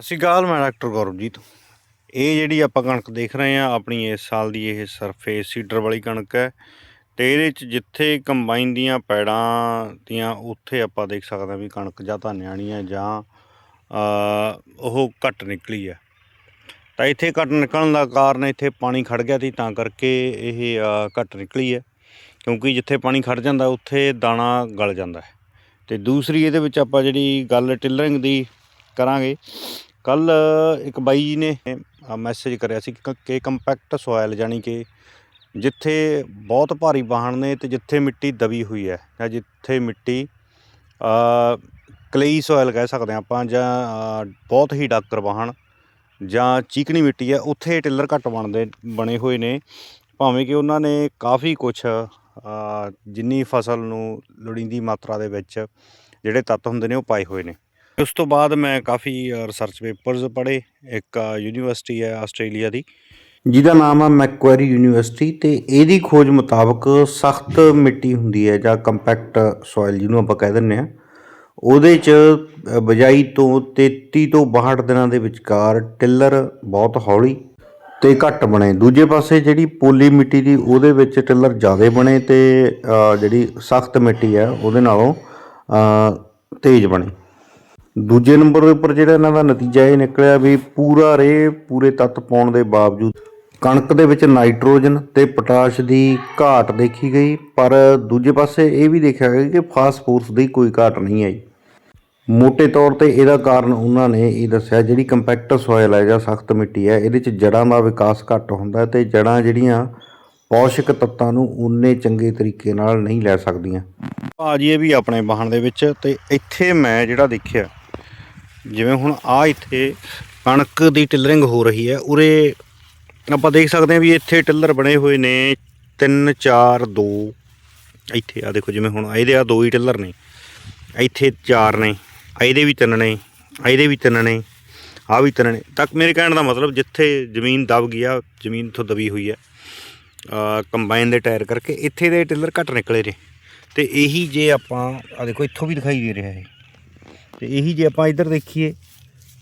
ਸਤਿ ਸ਼੍ਰੀ ਅਕਾਲ, ਮੈਂ ਡਾਕਟਰ ਗੌਰਵਜੀਤ। ਇਹ ਜਿਹੜੀ ਆਪਾਂ ਕਣਕ ਦੇਖ ਰਹੇ ਆ ਆਪਣੀ ਇਸ ਸਾਲ ਦੀ ਇਹ ਸਰਫੇਸ ਸੀਡਰ ਵਾਲੀ ਕਣਕ ਹੈ ਤੇ ਇਹਦੇ ਚ ਜਿੱਥੇ ਕੰਬਾਈਨ ਦੀਆਂ ਪੈੜਾਂ ਦੀਆਂ, ਉੱਥੇ ਆਪਾਂ ਦੇਖ ਸਕਦੇ ਹਾਂ ਵੀ ਕਣਕ ਜਾਂ ਤਾਂ ਨਿਆਣੀ ਹੈ ਜਾਂ ਉਹ ਘੱਟ ਨਿਕਲੀ ਹੈ। ਤਾਂ ਇੱਥੇ ਘੱਟ ਨਿਕਲਣ ਦਾ ਕਾਰਨ ਇੱਥੇ ਪਾਣੀ ਖੜ ਗਿਆ ਸੀ, ਤਾਂ ਕਰਕੇ ਇਹ ਘੱਟ ਨਿਕਲੀ ਹੈ। ਕਿਉਂਕਿ ਜਿੱਥੇ ਪਾਣੀ ਖੜ ਜਾਂਦਾ, ਉੱਥੇ ਦਾਣਾ ਗਲ ਜਾਂਦਾ ਹੈ। ਤੇ ਦੂਸਰੀ ਇਹਦੇ ਵਿੱਚ ਆਪਾਂ ਜਿਹੜੀ ਗੱਲ ਟਿਲਰਿੰਗ ਦੀ ਕਰਾਂਗੇ ਕੱਲ ਇੱਕ ਬਾਈ ਜੀ ਨੇ ਮੈਸੇਜ ਕਰਿਆ ਸੀ ਕਿ- ਕਿ ਕੰਪੈਕਟ ਸੋਇਲ ਜਾਨੀ ਕਿ ਜਿੱਥੇ ਬਹੁਤ ਭਾਰੀ ਵਾਹਣ ਨੇ ਤੇ ਜਿੱਥੇ ਮਿੱਟੀ ਦਬੀ ਹੋਈ ਹੈ ਜਾਂ ਜਿੱਥੇ ਮਿੱਟੀ ਕਲੇਈ ਸੋਇਲ ਕਹਿ ਸਕਦੇ ਹਾਂ ਆਪਾਂ ਜਾਂ ਬਹੁਤ ਹੀ ਡਾਕਰ ਵਾਹਣ ਜਾਂ ਚੀਕਣੀ ਮਿੱਟੀ ਹੈ, ਉੱਥੇ ਟਿਲਰ ਘੱਟ ਬਣਦੇ, ਬਣੇ ਹੋਏ ਨੇ। ਭਾਵੇਂ ਕਿ ਉਹਨਾਂ ਨੇ ਕਾਫੀ ਕੁਛ ਜਿੰਨੀ ਫਸਲ ਨੂੰ ਲੋੜੀਂਦੀ ਮਾਤਰਾ ਦੇ ਵਿੱਚ ਜਿਹੜੇ ਤੱਤ ਹੁੰਦੇ ਨੇ ਉਹ ਪਾਏ ਹੋਏ ਨੇ। ਉਸ ਤੋਂ ਬਾਅਦ ਮੈਂ ਕਾਫੀ ਰਿਸਰਚ ਪੇਪਰਸ ਪੜ੍ਹੇ ਇੱਕ ਯੂਨੀਵਰਸਿਟੀ ਹੈ ਆਸਟ੍ਰੇਲੀਆ ਦੀ। ਜਿਹਦਾ ਨਾਮ ਹੈ ਮੈਕੁਐਰੀ ਯੂਨੀਵਰਸਿਟੀ ਤੇ ਇਹਦੀ ਖੋਜ ਮੁਤਾਬਕ ਸਖਤ ਮਿੱਟੀ ਹੁੰਦੀ ਹੈ ਜਾਂ ਕੰਪੈਕਟ ਸੋਇਲ ਜਿਹਨੂੰ ਆਪਾਂ ਕਹਿ ਦਿੰਦੇ ਆ ਉਹਦੇ ਚ ਅ, ਬਿਜਾਈ ਤੋਂ 33 ਤੋਂ 62 ਦਿਨਾਂ ਦੇ ਵਿਚਕਾਰ ਟਿੱਲਰ ਬਹੁਤ ਹੌਲੀ ਤੇ ਘੱਟ ਬਣੇ। ਦੂਜੇ ਪਾਸੇ ਜਿਹੜੀ ਪੋਲੀ ਮਿੱਟੀ ਦੀ ਉਹਦੇ ਵਿੱਚ ਟਿੱਲਰ ਜ਼ਿਆਦਾ ਬਣੇ ਤੇ ਜਿਹੜੀ ਸਖਤ ਮਿੱਟੀ ਹੈ ਉਹਦੇ ਨਾਲੋਂ ਤੇਜ਼ ਬਣੇ। ਦੂਜੇ ਨੰਬਰ ਦੇ ਉੱਪਰ ਜਿਹੜਾ ਇਹਨਾਂ ਦਾ ਨਤੀਜਾ ਇਹ ਨਿਕਲਿਆ ਵੀ ਪੂਰਾ ਰੇ, ਪੂਰੇ ਤੱਤ ਪਾਉਣ ਦੇ ਬਾਵਜੂਦ ਕਣਕ ਦੇ ਵਿੱਚ ਨਾਈਟ੍ਰੋਜਨ ਤੇ ਪੋਟਾਸ਼ ਦੀ ਘਾਟ ਦੇਖੀ ਗਈ, ਪਰ ਦੂਜੇ ਪਾਸੇ ਇਹ ਵੀ ਦੇਖਿਆ ਗਿਆ ਕਿ ਫਾਸਫੋਰਸ ਦੀ ਕੋਈ ਘਾਟ ਨਹੀਂ ਆਈ ਮੋٹے ਤੌਰ ਤੇ ਇਹਦਾ ਕਾਰਨ ਉਹਨਾਂ ਨੇ ਇਹ ਦੱਸਿਆ, ਜਿਹੜੀ ਕੰਪੈਕਟ ਸੋਇਲ ਹੈ ਜਾਂ ਸਖਤ ਮਿੱਟੀ ਹੈ, ਇਹਦੇ ਚ ਜੜਾਂ ਦਾ ਵਿਕਾਸ ਘੱਟ ਹੁੰਦਾ ਹੈ ਤੇ ਜੜਾਂ ਜਿਹੜੀਆਂ ਪੌਸ਼ਕ ਤੱਤਾਂ ਨੂੰ ਉਨੇ ਚੰਗੇ ਤਰੀਕੇ ਨਾਲ ਨਹੀਂ ਲੈ ਸਕਦੀਆਂ। ਭਾਜੀ ਇਹ ਵੀ ਆਪਣੇ ਵਾਹਣ ਦੇ ਵਿੱਚ ਤੇ ਇੱਥੇ ਮੈਂ ਜਿਹੜਾ ਦੇਖਿਆ ਜਿਵੇਂ ਹੁਣ ਆ ਇੱਥੇ ਕਣਕ ਦੀ ਟਿਲਰਿੰਗ ਹੋ ਰਹੀ ਹੈ, ਉਰੇ ਆਪਾਂ ਦੇਖ ਸਕਦੇ ਹਾਂ ਵੀ ਇੱਥੇ ਟਿੱਲਰ ਬਣੇ ਹੋਏ ਨੇ 3 4 2 ਇੱਥੇ ਆ ਦੇਖੋ ਜਿਵੇਂ ਹੁਣ ਇਹਦੇ ਆ ਦੋ ਹੀ ਟਿੱਲਰ ਨੇ, ਇੱਥੇ ਚਾਰ ਨੇ, ਇਹਦੇ ਵੀ ਤਿੰਨ ਨੇ, ਇਹਦੇ ਵੀ ਤਿੰਨ ਨੇ ਆ ਵੀ ਤਿੰਨ ਨੇ। ਤੱਕ ਮੇਰੇ ਕਹਿਣ ਦਾ ਮਤਲਬ ਜਿੱਥੇ ਜ਼ਮੀਨ ਦਬ ਗਿਆ ਜ਼ਮੀਨ ਤੋਂ ਦਬੀ ਹੋਈ ਹੈ ਕੰਬਾਈਨ ਦੇ ਟਾਇਰ ਕਰਕੇ ਇੱਥੇ ਦੇ ਟਿੱਲਰ ਘੱਟ ਨਿਕਲੇ ਨੇ ਤੇ ਇਹੀ ਜੇ ਆਪਾਂ ਆ ਦੇਖੋ ਇੱਥੋਂ ਵੀ ਦਿਖਾਈ ਦੇ ਰਿਹਾ ਹੈ ਤੇ ਇਹੀ ਜੇ ਆਪਾਂ ਇੱਧਰ ਦੇਖੀਏ,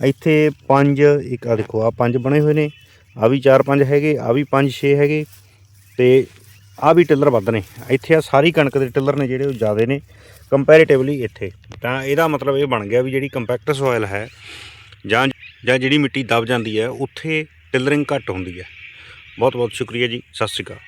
ਇੱਥੇ ਪੰਜ, ਇੱਕ ਆ ਦੇਖੋ ਆ ਪੰਜ ਬਣੇ ਹੋਏ ਨੇ ਆ ਵੀ ਚਾਰ ਪੰਜ ਹੈਗੇ ਆ ਵੀ ਪੰਜ ਛੇ ਹੈਗੇ ਤੇ ਆ ਵੀ ਟਿੱਲਰ ਵੱਧ ਨੇ। ਇੱਥੇ ਆ ਸਾਰੀ ਕਣਕ ਦੇ ਟਿੱਲਰ ਨੇ ਜਿਹੜੇ ਉਹ ਜ਼ਿਆਦੇ ਨੇ ਕੰਪੈਰੀਟਿਵਲੀ ਇੱਥੇ। ਤਾਂ ਇਹਦਾ ਮਤਲਬ ਇਹ ਬਣ ਗਿਆ ਵੀ ਜਿਹੜੀ ਕੰਪੈਕਟ ਸੋਇਲ ਹੈ, ਜਾਂ ਜਾਂ ਜਿਹੜੀ ਮਿੱਟੀ ਦਬ ਜਾਂਦੀ ਹੈ, ਉੱਥੇ ਟਿਲਰਿੰਗ ਘੱਟ ਹੁੰਦੀ ਹੈ। ਬਹੁਤ ਬਹੁਤ ਸ਼ੁਕਰੀਆ ਜੀ, ਸਤਿ ਸ਼੍ਰੀ ਅਕਾਲ।